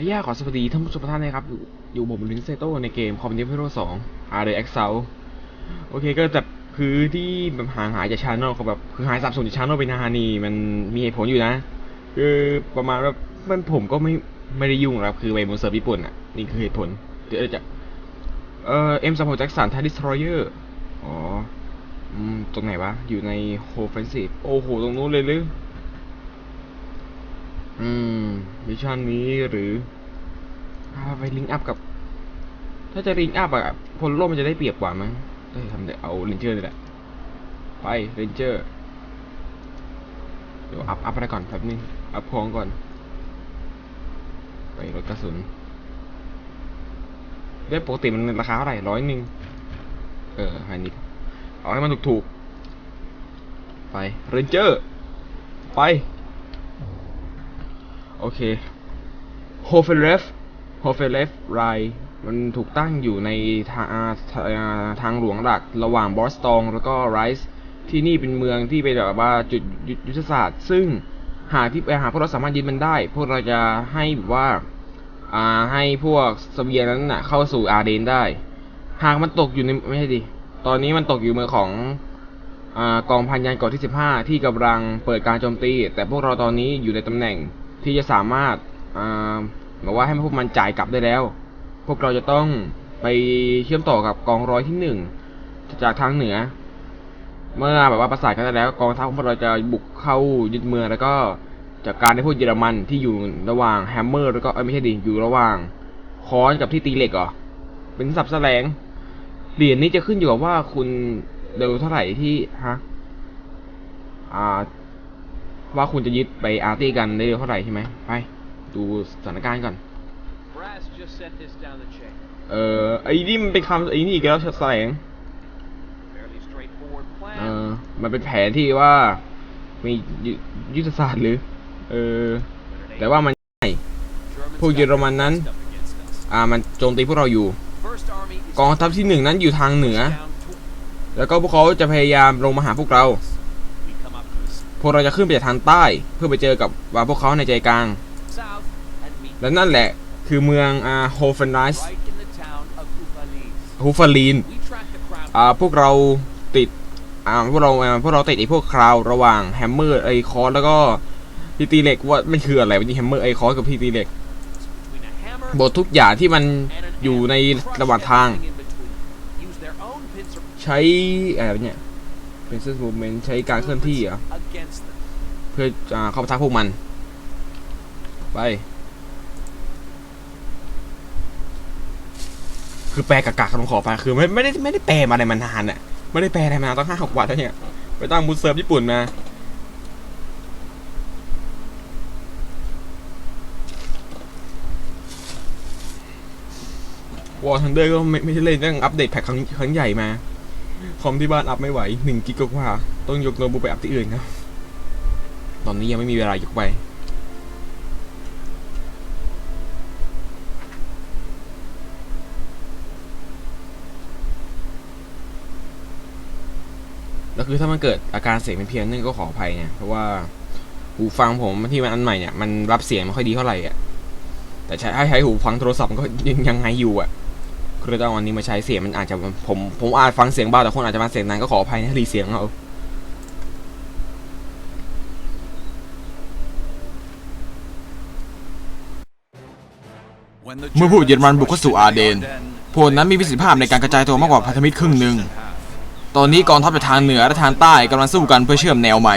อายาขอสวัสดีท่านผู้ชมทุกท่านนะครับ อยู่ผมลินเซโตในเกมคอมพิวเตอร์ฮีโร่สองอาร์เดอร์เอ็กซ์เซลโอเคก็แบบคือที่แบบห่างหายจากชาแนลเขาแบบคือหายสับสนจากชาแนลไปนานนี่มันมีเหตุผลอยู่นะ คือประมาณว่ามันผมก็ไม่ไม่ได้ยุ่งหรอกคือไปบนเซิร์ฟญี่ปุ่นอะนี่คือเหตุผลเดี๋ยวจะเอ่อเอ็มสามหกแจ็คสันทาริสทรอยเออร์อ๋อตรงไหนวะอยู่ในโฮเฟนซีฟโอ้โหตรงนู้นเลยหรือ อืมมิชชั่นนี้หรือไปลิงก์อัพกับ ถ้าจะลิงก์อัพอะพลโลกมันจะได้เปรียบกว่ามั้งได้ทำเดี๋ยวเอาเรนเจอร์นี่แหละ ไปเรนเจอร์ เดี๋ยวอัพอัพอะไรก่อนแป๊บนึง อัพของก่อน ไปรถกระสุนเรียกปกติมันราคาเท่าไหร่ร้อยหนึ่ง เออให้นิดเอาให้มันถูกๆ ไปเรนเจอร์ ไป โอเคโฮเฟลเลฟโฮเฟลเลฟไรมันถูกตั้งอยู่ในทางทางหลวงหลักระหว่างบอสตองแล้วก็ไรส์ที่นี่เป็นเมืองที่เป็นแบบว่าจุดยุทธศาสตร์ ซึ่งหากที่ไปหาพวกเราสามารถยึดมันได้ พวกเราจะให้แบบว่าอ่าให้พวกเสบียงนั้นน่ะเข้าสู่อาเดนได้ หากมันตกอยู่ในไม่ใช่ดิตอนนี้มันตกอยู่มือของอากองพันยานเกาะที่ 15 ที่กำลังเปิดการโจมตี แต่พวกเราตอนนี้อยู่ในตำแหน่ง ที่จะสามารถบอกว่าให้พวกมันจ่ายกลับได้แล้ว พวกเราจะต้องไปเชื่อมต่อกับกองร้อยที่หนึ่งจากทางเหนือ เมื่อแบบว่าประสานกันได้แล้ว กองทัพของพวกเราจะบุกเข้ายึดเมืองแล้วก็จัดการในพวกเยอรมันที่อยู่ระหว่างแฮมเมอร์แล้วก็ไม่ใช่ดิอยู่ระหว่างค้อนกับที่ตีเหล็กเหรอเป็นสับแสลงเหรียญนี้จะขึ้นอยู่กับว่าคุณเร็วเท่าไหร่ที่ฮะอ่า ว่าคุณจะยึดไปอาร์ตี้กันได้เร็วเท่าไหร่ใช่ไหมไป ดูสถานการณ์ก่อน Brass just sent this down the chain. เอ่อไอ้นี่มันเป็นคำไอ้นี่อีกแล้วชัดแสลง Fairly straightforward เอ plan. อมันเป็นแผนที่ว่า มียุยุทธศาสตร์หรือ เออ แต่ว่ามัน Germans พวกเยอรมันนั้น got up against us. อ่า มันโจมตีพวกเราอยู่ First Army is กองทัพที่หนึ่งนั้นอยู่ทางเหนือ down to แล้วก็พวกเขาจะพยายามลงมาหาพวกเรา พวกเราจะขึ้นไปจากทางใต้ เพื่อไปเจอกับว่าพวกเขาในใจกลาง และนั่นแหละคือเมืองอาโฮเฟนไรส์ฮูฟาลีนอ่าพวกเราติดอ่าพวกเราพวกเราติดไอ้พวกคราวระหว่างแฮมเมอร์ไอคอร์แล้วก็พีตีเหล็กว่ามันคืออะไรวะนี่แฮมเมอร์ไอคอร์กับพีตีเหล็กบททุกอย่างที่มันอยู่ในระหว่างทาง ใช้อะไรเนี่ย เป็นเซนส์มูเมนต์ใช้การเคลื่อนที่เหรอ against them. เพื่ออ่าเข้าปะทะพวกมัน ไป คือแปลกากๆคำขอไปคือไม่ไม่ได้ไม่ได้แปลมาอะไรมานานอะไม่ได้แปลอะไรมานานต้องห้าหกวันแล้วเนี่ยไปตั้งบูธเซิร์ฟญี่ปุ่นมาวอร์ทันเดอร์ก็ไม่ไม่ใช่เล่นเรื่องอัปเดตแพทครั้งครั้งใหญ่มา คอมที่บ้านอัพไม่ไหวหนึ่งกิกกว่าต้องยกโน้ตบุ๊กไปอัพที่อื่นครับ ตอนนี้ยังไม่มีเวลายกไปแล้วคือถ้ามันเกิดอาการเสียงเป็นเพี้ยนนึงก็ขออภัยเนี่ยเพราะว่าหูฟังผมที่มันอันใหม่เนี่ยมันรับเสียงไม่ค่อยดีเท่าไหร่อะแต่ใช้ให้ใช้หูฟังโทรศัพท์ก็ยังยังไงอยู่อะ เลยต้องเอาอันนี้มาใช้เสียงมันอาจจะผมผมอาจฟังเสียงเบาแต่คนอาจจะมาเสียงนั้นก็ขออภัยนะรีเสียงเอาเมื่อผู้เยอรมันบุกเข้าสู่อาร์เดนพวกนั้นมีประสิทธิภาพในการกระจายตัวมากกว่าพันธมิตรครึ่งหนึ่ง ตอนนี้กองทัพจากทางเหนือและทางใต้กำลังสู้กันเพื่อเชื่อมแนวใหม่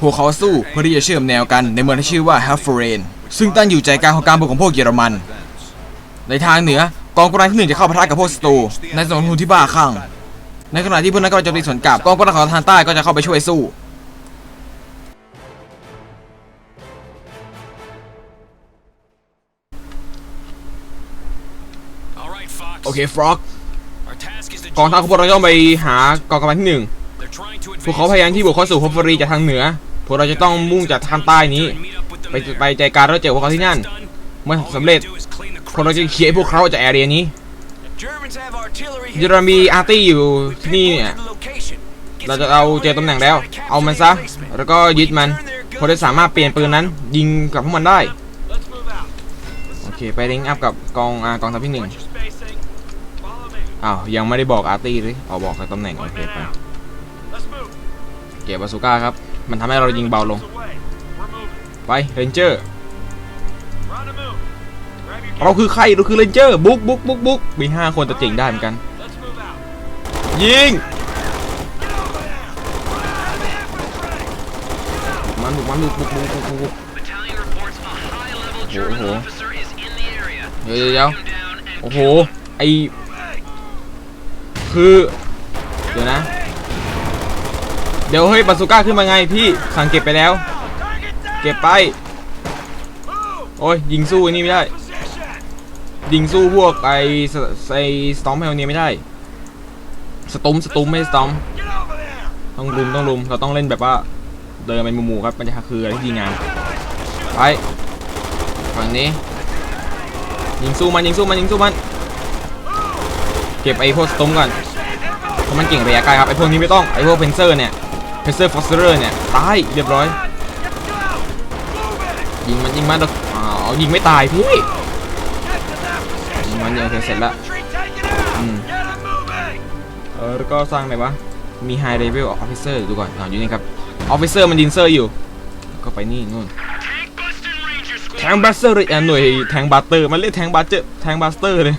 พวกเขาสู้เพื่อที่จะเชื่อมแนวกันในเมืองที่ชื่อว่าฮัฟเฟรนซึ่งตั้งอยู่ใจกลางของการบุกของพวกเยอรมัน ในทางเหนือกองกำลังที่หนึ่งจะเข้าปะทะกับพวกศัตรูในสมรภูมิที่บ้าคลั่งในขณะที่พวกนั้นกำลังโจมตีสวนกลับกองกำลังของทางใต้ก็จะเข้าไปช่วยสู้โอเคฟรอกกองทัพของพวกเราต้องไปหากองกำลังที่หนึ่งพวกเขาพยายามที่บุกเข้าสู่ฮอฟเฟอรีจากทางเหนือ พวกเราจะต้องมุ่งจากทางใต้นี้ ไปไปใจกลารแล้วเจอพวกเขาที่นั่น เมื่อสำเร็จ พวกเราจะเคลียร์พวกเขาออกจากแอเรียนี้เยอรมันมีอาร์ตี้อยู่ที่นี่เนี่ยเราจะเอาเจอตำแหน่งแล้ว เอามันซะ แล้วก็ยึดมันพวกเราสามารถเปลี่ยนปืนนั้น ยิงกับพวกมันได้ Let's move out. ไปลิงก์อัพกับกองอ่ากองทัพที่หนึ่ง Watch your spacing. Follow me. อ้าว ยังไม่ได้บอกอาร์ตี้เลยเอาบอกแต่ตำแหน่ง โอ Point เค man ไป out. Let's move. เก็บบาซูก้าครับ มันทำให้เรายิงเบาลง Troops away. We're moving. ไปเรนเจอร์ เรา gear. คือใครเราคือเรนเจอร์บุกบุกบุกบุกมีห้าคนแต่เจ๋งได้เหมือนกัน Let's move out. ยิงมันบุกมันบุกบุกบุกบุกบุกบุก Battalion reports a high-level German oh. officer is in the area. เดี๋ยวเดี๋ยวเดี๋ยว Him down and โอ้โหไอคือเดี๋ยวนะ เดี๋ยวเฮ้ยบาซูก้าขึ้นมาไงพี่สั่งเก็บไปแล้ว Target down. เก็บไป Move. โอ้ยยิงสู้ไอ้นี่ไม่ได้ Position. ยิงสู้พวกไอสไอสตอมเพลเนียไม่ได้ สตุมสตุมไม่สตอม ต้องรุมต้องรุม เราต้องเล่นแบบว่าเดินไปหมู่ๆครับมันจะคืออะไรที่ดีงามไปฝั่งนี้ ยิงสู้มันยิงสู้มันยิงสู้มันเก็บไอ้พวกสตุมก่อนเพราะมันเก่งระยะไกลครับไอ้พวกนี้ไม่ต้องไอ้พวกเพนเซอร์เนี่ยเพนเซอร์ฟอสเซอร์เนี่ยตายเรียบร้อยยิงมันยิงมันเอ๋อยิงไม่ตายพี่ นยังโอเคเสร็จละอืมเออแล้วก็สร้างอะไรวะ มี High Level Officer ดูก่อนอ๋ออยู่นี่ครับ Officer มันดินเซอร์อยู่ ก็ไปนี่นู่น tank busting Ranger แทงบัสเตอร์เลยอะหน่วยแทงบัสเตอร์มันเรียกแทงบัสเตอแทงบัสเตอร์เลย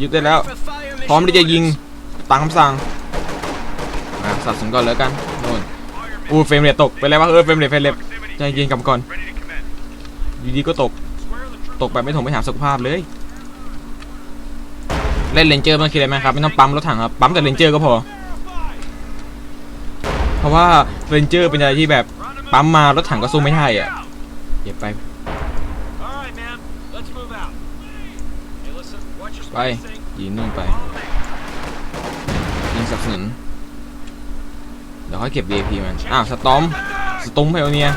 ยึดได้แล้ว พร้อมที่จะยิงตามคำสั่งอะสับสนก่อนแล้วกันนู่นอู้เฟรมเรทตกไปแล้ววะเออเฟรมเรทเฟรมเรทใจเย็นกับก่อนอยู่ดีก็ตก ตกแบบไม่ถงไม่ถามสุขภาพเลย เล่นเลนเจอร์มันคิดอะไรไหมครับ ไม่ต้องปั๊มรถถังครับ ปั๊มแต่เลนเจอร์ก็พอ เพราะว่าเรนเจอร์เป็นอะไรที่แบบปั๊มมารถถังก็สู้ไม่ได้อะเก็บไป All right, man. Let's move out. Hey, listen. Watch your ไป spacing. ยิงนู่นไปยิงสนับสนุนเดี๋ยวค่อยเก็บ VIP มัน อ้าว สตอม สตุ้มไพโอเนีย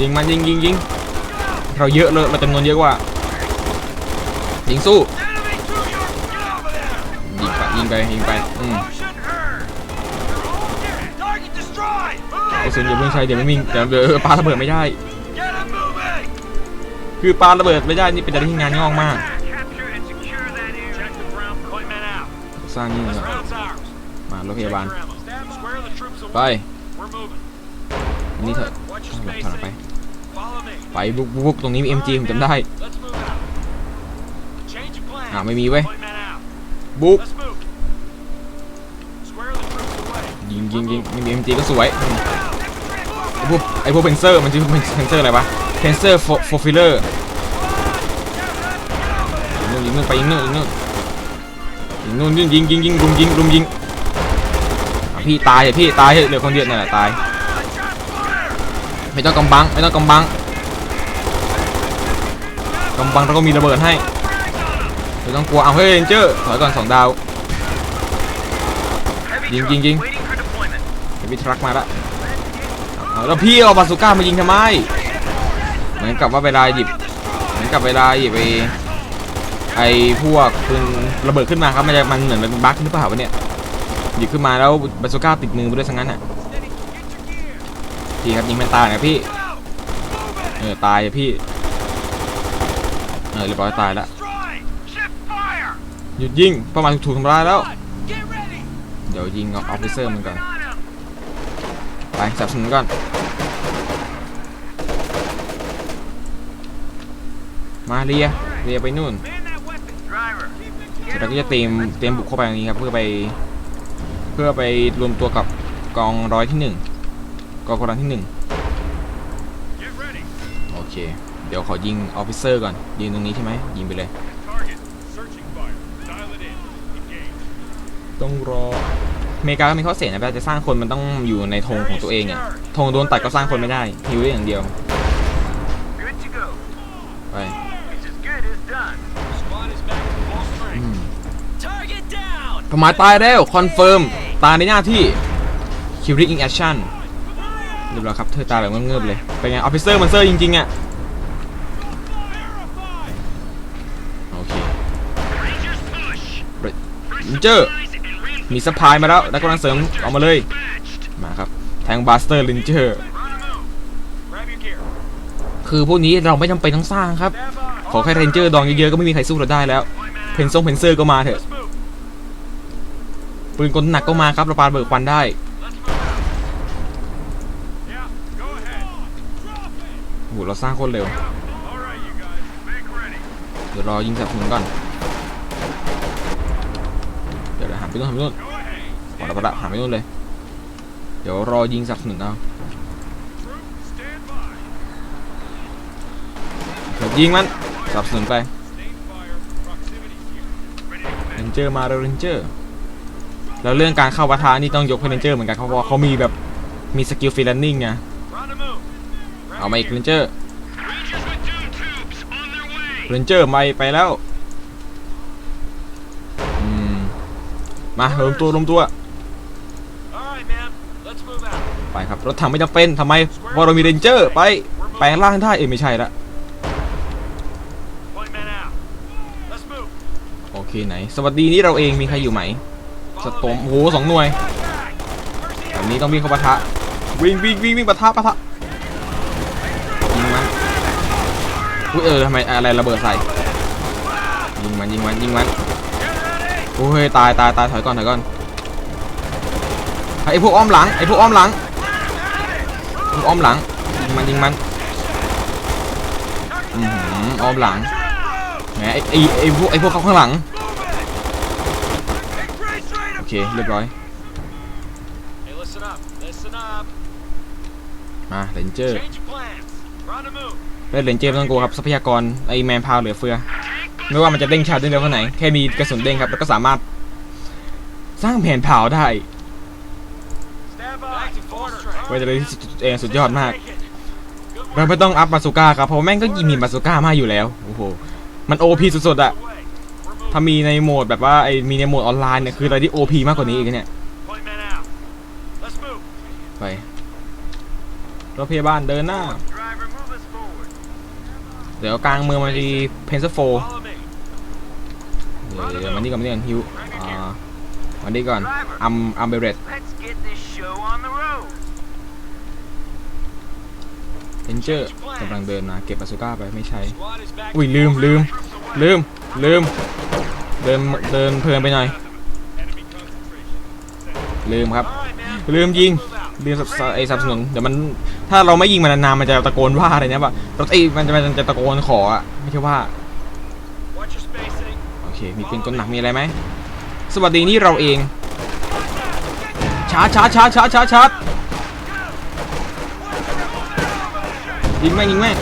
ยิงมันยิงยิงยิงเราเยอะเลยเราจำนวนเยอะกว่า ยิงสู้ยิงไปยิงไปยิงไปอืมไอ้สุนอย่าเพิ่งใช้เดี๋ยวไม่มีเดี๋ยวเดี๋ยวปาระเบิดไม่ได้ คือปาระเบิดไม่ได้นี่เป็นอะไรที่งานงองมากสร้างนี่นะมารถพยาบาลไปนี่เถอะไปไปบุกบุกตรงนี้มีเอ็มจีผมจำได้ อ่าไม่มีเว้ย Point man out. บุก Let's move. Square the troops away. ยิงยิงยิงมี MG ก็สวยอืมไอพวกไอพวกเพนเซอร์มันชื่อเพนเซอร์อะไรวะเพนเซอร์โฟฟิลเลอร์ยิงนู่นยิงนู่นไปยิงนู่นยิงนู่นยิงนู่นยิงยิงยิงยิงรุมยิงรุมยิงอะพี่ตายเหรอพี่ตายเหรอเหลือคนเดียวนั่นแหละตายไม่ต้องกำบังไม่ต้องกำบังกำบังเราก็มีระเบิดให้ ไม่ต้องกลัวเอาเฮ้ยเรนเจอร์ถอยก่อนสองดาว Heavy Ding, truck ding, ding. waiting for deployment. เฮฟวี่ทรัคมาละเอาแล้วพี่เอาบาซูก้ามายิงทำไม เหมือนกับว่าเวลาหยิบ เหมือนกับเวลาหยิบไอไอพวกปืนระเบิดขึ้นมาครับมันจะมันเหมือนเป็นบั๊กหรือเปล่าวะเนี่ยหยิบขึ้นมาแล้วบาซูก้าติดมือไปด้วยซะงั้นอะพี่ครับยิงมันตายนะพี่ เออตายอะพี่ เออเรียบร้อยตายแล้ว Destroy. Shift fire. หยุดยิงป้าหมายถูกทำร้ายแล้ว เดี๋ยวยิงออฟฟิเซอร์มันก่อนไปสนับสนุนก่อนมาเรียเรียไปนู่นเร็จแล้วก็จะเตรียมเตรียมบุกเข้าไปตรงนี้ครับเพื่อไปเพื่อไปรวมตัวกับกองร้อยที่หนึ่งกองกำลังที่หนึ่งโอเค เดี๋ยวขอยิงออฟฟิเซอร์ก่อนยิงตรงนี้ใช่ไหมยิงไปเลย ต้องรออเมริกาก็มีข้อเสียนะเวลาจะสร้างคนมันต้องอยู่ในธงของตัวเองอะธงโดนตัดก็สร้างคนไม่ได้ฮิวได้อย่างเดียว Good to go. ไป It's as good as done. Squad is back to full อื strength. ม Target down. ทำไมตายแล้วคอนเฟิร์มตายในหน้าที่คิวริ n อิงแอคชั่นเรียบร้อยครับเธอตายแบบเงือบๆเลยเป็นไงออฟฟิเซอร์มันเซอร์จริงๆอะโอเค Rangers push. มิเจอร์ มีสปายมาแล้วแล้วกำลังเสริมออกมาเลยมาครับแทงบาสเตอร์ลินเจอร์คือพวกนี้เราไม่จำเป็นต้องสร้างครับ ขอแค่เรนเจอร์ดองเยอะๆก็ไม่มีใครสู้เราได้แล้ว เพนซงเพนเซอร์ก็มาเถอะปืนกลหนักก็มาครับเราปาระเบิดควันได้โหเราสร้างโคนเร็วเดี๋ยวรอยิงสนับสนุนก่อน ไปนู่นหันไปนู่น Go ahead. พละพอละหันไปนู่นเลย เดี๋ยวรอยิงสับสนุนเอายิงมันสับสนุนไปเรนเจอร์มาเรนเจอร์แล้วเรื่องการเข้าปะทะนี่ต้องยกให้เรนเจอร์เหมือนกันเพราะว่าเขามีแบบมีสกิลฟรีแลนนิ่งไงเอามาอีกเรนเจอร์เรนเจอร์ไมาไปแล้วอืม มารวมตัวรวมตัว All right, man. Let's move out. ไปครับ รถถังไม่จำเป็นทำไมเพราะเรามีเรนเจอร์ไปไปข้างล่างได้เอ้ยไม่ใช่ละ Point man out. Let's move. โอเคไหน สวัสดีนี่เราเองมีใครอยู่ไหมสตอมโอ้โหสองหน่วยแบบนี้ต้องวิ่งเข้าปะทะ วิ่งวิ่งวิ่งวิ่งปะทะปะทะยิงมันอุ้ยเออทำไมอะไรระเบิดใส่ยิงมันยิงมันยิงมัน โอ้ยตายตายตายถอยก่อนถอยก่อนไอ้พวกอ้อมหลังไอ้พวกอ้อมหลังพวกอ้อมหลังยิงมันยิงมันอือหืออ้อมหลังแหมไอ้ไอ้ไอ้พวกไอ้พวกเขาข้างหลังโอเคเรียบร้อย Hey, listen up. Listen up. มาเรนเจอร์ Change of plans. We're on the move. เล่นเรนเจอร์ไม่ต้องกลัวครับทรัพยากรไอแมนพาวเหลือเฟือ ไม่ว่ามันจะเด้งชาร์จได้เร็วแค่ไหนแค่มีกระสุนเด้งครับ แล้วก็สามารถสร้างแผนเผาได้ Stand by. Back to full strength. ไวจะเลยสุดเองสุดยอดมาก เราไม่ต้องอัพบาซูก้าครับเพราะแม่งก็ยิงมีบาซูก้ามากอยู่แล้วโอ้โหมันโอพีสุดๆอะถ้ามีในโหมดแบบว่าไอมีในโหมดออนไลน์เนี่ยคืออะไรที่โอพีมากกว่านี้อีกเนี่ยไปรถพยาบาลเดินหน้า เดี๋ยวกลางเมืองมันมีเพนซโฟ เดี๋ยวเดี๋ยวมันนี่ก่อนมันนี่ก่อนฮิวอ่ามันนี่ก่อนอัมอัมเบเรต Let's get this show on the road. เรนเจอร์กำลังเดินมาเก็บบาซูก้าไปไม่ใช่ Squad is back. อุ้ยลืมลืม ลืมลืม เดินเดินเพลินไปหน่อย Enemy concentration. ลืมครับ All right, man. ลืมยิง Move out. ลืมสับไอ้สนับสนุนเดี๋ยวมันถ้าเราไม่ยิงมันนานๆมันจะตะโกนว่าอะไรเนี่ยป่ะรถไอ้มันจะมันจะตะโกนขออะไม่ใช่ว่า Watch your spacing. โอ เค มีปืนกลหนักมีอะไรไหม สวัสดีนี่เราเอง ชาร์จชาร์จชาร์จชาร์จชาร์จชาร์จยิงแม่งยิงแม่ง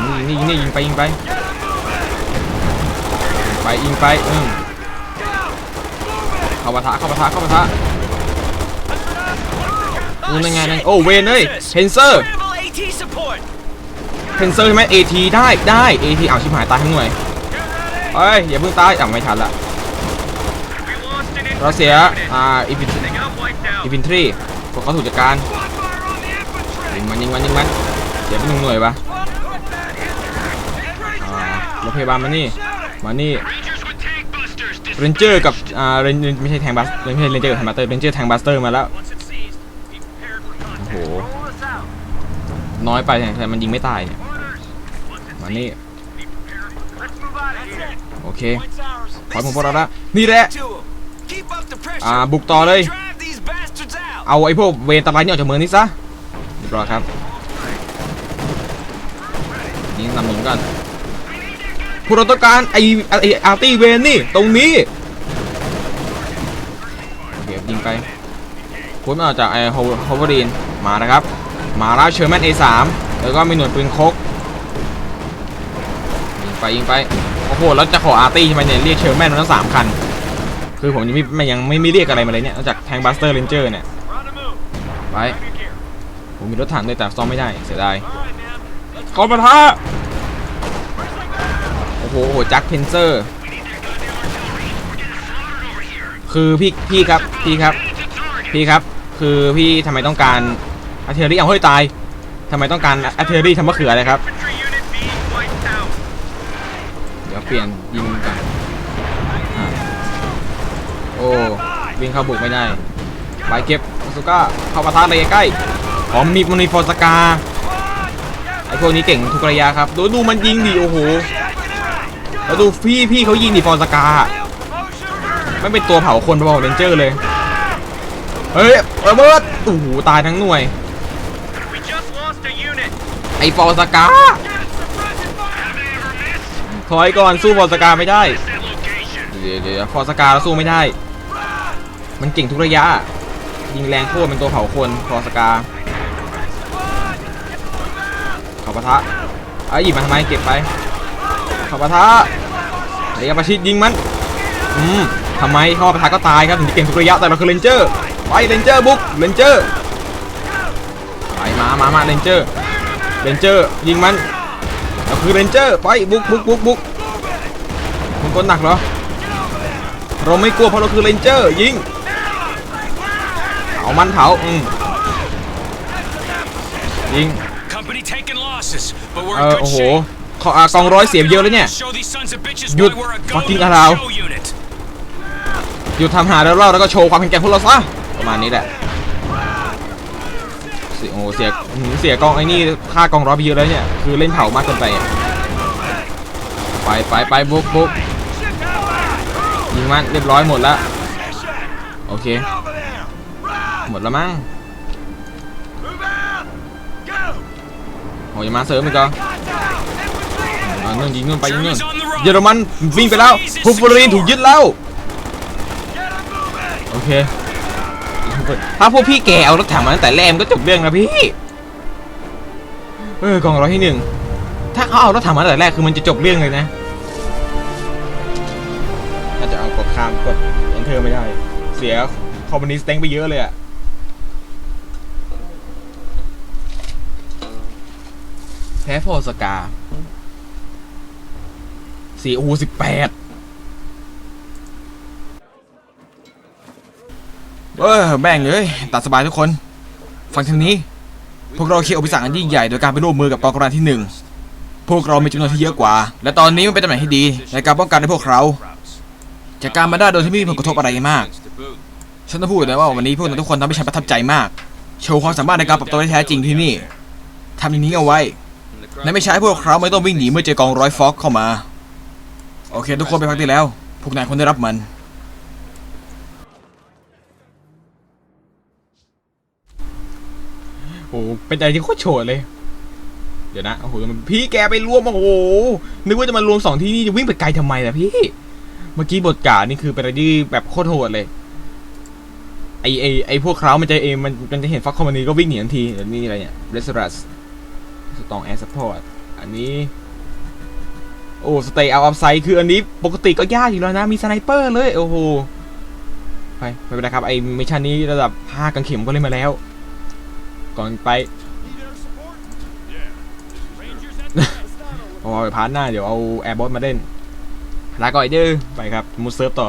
ยิงนี่ยิงนี่ยิงไปยิงไปยิงไปยิงไปอืมเข้าปะทะเข้าปะทะเข้าปะทะนี่นั่นไงนั่นโอ้เวนเอ้ยเพนเซอร์ Critical AT support. เพนเซอร์ใช่ไหม AT ได้ได้ AT อ้าวชิบหายตายทั้งหน่วย เอ้ยอย่าเพิ่งตายอะไม่ทันละเราเสียอ่าอิฟินอิฟินทรีพวกเขาถูกจัดการยิงมันยิงมันยิงมันเสียไปหนึ่งหน่วยปะรถพยาบาลมานี่มานี่เรนเจอร์กับอ่าเรนไม่ใช่แทงบัสไม่ใช่เรนเจอร์กับแทงบัสเตอร์เรนเจอร์แทงบัสเตอร์มาแล้วโอ้โหน้อยไปแต่มันยิงไม่ตายเนี่ยมานี่ โอเค Point's ours. ขอผมพวกเราละนี่แหละ To 'em. Keep up the pressure. อ่าบุกต่อเลย Drive these bastards out. เอาไอ้พวกเวรตะไลนี่ออกจากเมืองนี้ซะเรียบร้อยครับยิงนำหนุนกันพวกเราต้องการไอ้ไอ้อาร์ตี้เวนนี่ตรงนี้โอเคยิงไปคุณออกจากไอ้โฮโฮเวอรีนมานะครับ มาแล้วเชอร์แมน A3 แล้วก็มีหน่วยปืนคกยิงไปยิงไป โอ้โหแล้วจะขออาร์ตี้ใช่ไหมเนี่ยเรียกเชอร์แมนมาทั้งสามคัน คือผมยังไม่ยังไม่ไม่เรียกอะไรมาเลยเนี่ยนอกจากแทงบัสเตอร์เรนเจอร์เนี่ยไปผมมีรถถังด้วยแต่ซ่อมไม่ได้เสียดายเขาปะทะโอ้โหโอ้โหแจ็คเพนเซอร์คือพี่พี่ครับพี่ครับ พี่ครับ คือพี่ทำไมต้องการอาร์เทอรี่เอาเฮ้ยตายทำไมต้องการอาร์เทอรี่ทำมะเขืออะไรครับ เปลี่ยนยิงกันอะโอ้วิ่งเข้าบุกไม่ได้ไปเก็บมาสุก้าเข้าปะทะเลยใกล้อ๋อมมีมันมีฟอสกาไอพวกนี้เก่งทุกระยะครับดูดูมันยิงดิโอ้โหแล้วดูพี่พี่เขายิงดิฟอสกาไม่เป็นตัวเผาคนไปบอกเรนเจอร์เลยเฮ้ยระเบิดโอ้โหตายทั้งหน่วยไอฟอสกา ถอยก่อนสู้ฟอร์สกาไม่ได้เดี๋ยวเดี๋ยวฟอร์สกาเราสู้ไม่ได้ มันเก่งทุกระยะยิงแรงโคตรเป็นตัวเผาคนฟอร์สกาเขาปะทะไอ้หยิบมาทำไมเก็บไปเขาปะทะไอ้ยาประชิดยิงมันอืมทำไมเข้าปะทะก็ตายครับถึงจะเก่งทุกระยะแต่เราคือเรนเจอร์ไปเรนเจอร์บุกเรนเจอร์ไปมามามาเรนเจอร์เรนเจอร์ยิงมัน คือเรนเจอร์ไปบุกบุกบุกบุกมันคนหนักเหรอ เราไม่กลัวเพราะเราคือเรนเจอร์ยิงเอามันเผาอืมยิง Company taking losses, but we're เอ in อ good โอ้โห shape. ขออ่ากองร้อยเสียเยอะแล้วเนี่ย Show these sons of bitches หยุด why we're a fucking go allow. show unit. หยุดทำหาแล้วเราแล้วก็โชว์ความแข็งแกร่งพวกเราซะประมาณนี้แหละ เสียโอ้โหเสียอื้อหือเสียกองไอ้นี่ค่ากองร้อยไปเยอะแล้วเนี่ย คือเล่นเผามากเกินไปอะไปไปไปบุกบุกยิงมันเรียบร้อยหมดแล้วโอเค หมดแล้วมั้งโอ้ยงมาเสริมอีกเหรอเอานู่นยิงนู่นไปยิงนู่นเยอรมันวิ่งไปแล้วฮูฟรีนถูกยึดแล้ว โอเค ถ้าพวกพี่แกเอารถถังมาตั้งแต่แรกก็จบเรื่องนะพี่เออกองร้อยที่หนึ่งถ้าเขาเอารถถังมาตั้งแต่แรกคือมันจะจบเรื่องเลยนะน่าจะเอากดข้ามกด enter ไม่ได้ เสียคอมมิวนิสต์แตงไปเยอะเลยอะแพ้โฟสกาสี่โอ้สิบแปด เออแบ่งเลยตัดสบายทุกคน ฟังทางนี้ พวกเราเคลียร์อุปสรรคอันยิ่งใหญ่โดยการไปร่วมมือกับกองกำลังที่หนึ่งพวกเรามีจำนวนที่เยอะกว่า และตอนนี้มันเป็นตำแหน่งที่ดีในการป้องกันให้พวกเราจากการมาได้โดยที่ไม่มีผลกระทบอะไรมาก ฉันต้องพูดเลยว่าวันนี้พวกเราทุกคนทำให้ฉันประทับใจมาก โชว์ความสามารถในการปรับตัวที่แท้จริงที่นี่ทำอย่างนี้เอาไว้และไม่ใช้พวกเขาไม่ต้องวิ่งหนีเมื่อเจอกองร้อยฟอกเข้ามา โอเค ทุกคนไปพักได้แล้ว พวกนายควรได้รับมัน โอ้เป็นอะไรที่โคตรโฉดเลย เดี๋ยวนะโอ้โหมันพี่แกไปรวมโอ้โหนึกว่าจะมารวมสองที่นี่จะวิ่งไปไกลทำไมล่ะพี่ เมื่อกี้บทกานี่คือเป็นอะไรที่แบบโคตรโหดเลยไอไอไอพวกเขามันจะเอมันมันจะเห็นฟักคอมมานีก็วิ่งหนีทันทีเดี๋ยวนี้อะไรเนี่ยเรสรัสสตองแอร์ซัพพอร์ตอันนี้โอ้สเตย์เอาอัพไซด์คืออันนี้ปกติก็ยากอยู่แล้วนะ มีสไนเปอร์เลย โอ้โห ไปไม่เป็นไรครับ ไอมิชชันนี้ระดับ 5 กังเข็มก็เล่นมาแล้ว ก่อนไปพอไปพาร์ทหน้าเดี๋ยวเอาแอร์บอสมาเล่นลาก่อยเด้อไปครับมุดเซิร์ฟต่อ